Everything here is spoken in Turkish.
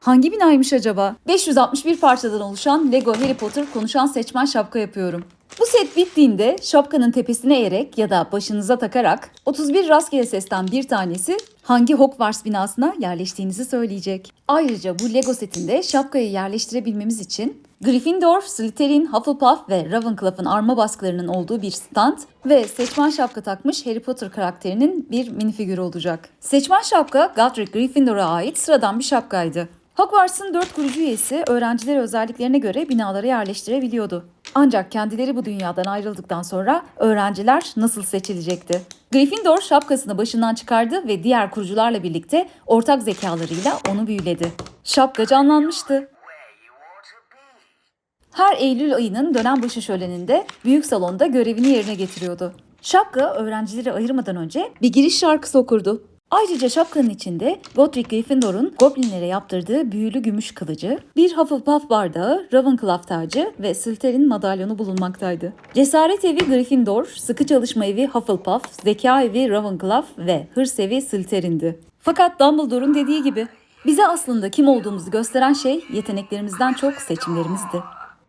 Hangi binaymış acaba? 561 parçadan oluşan Lego Harry Potter konuşan seçmen şapka yapıyorum. Bu set bittiğinde şapkanın tepesine eğerek ya da başınıza takarak 31 rastgele sesten bir tanesi hangi Hogwarts binasına yerleştiğinizi söyleyecek. Ayrıca bu Lego setinde şapkayı yerleştirebilmemiz için Gryffindor, Slytherin, Hufflepuff ve Ravenclaw'ın arma baskılarının olduğu bir stand ve seçmen şapka takmış Harry Potter karakterinin bir minifigürü olacak. Seçmen şapka Godric Gryffindor'a ait sıradan bir şapkaydı. Hogwarts'ın dört kurucu üyesi öğrencileri özelliklerine göre binalara yerleştirebiliyordu. Ancak kendileri bu dünyadan ayrıldıktan sonra öğrenciler nasıl seçilecekti? Gryffindor şapkasını başından çıkardı ve diğer kurucularla birlikte ortak zekalarıyla onu büyüledi. Şapka canlanmıştı. Her Eylül ayının dönem başı şöleninde büyük salonda görevini yerine getiriyordu. Şapka öğrencileri ayırmadan önce bir giriş şarkısı okurdu. Ayrıca şapkanın içinde Godric Gryffindor'un goblinlere yaptırdığı büyülü gümüş kılıcı, bir Hufflepuff bardağı, Ravenclaw tacı ve Slytherin madalyonu bulunmaktaydı. Cesaret evi Gryffindor, sıkı çalışma evi Hufflepuff, zeka evi Ravenclaw ve hırs evi Slytherin'di. Fakat Dumbledore'un dediği gibi bize aslında kim olduğumuzu gösteren şey yeteneklerimizden çok seçimlerimizdi.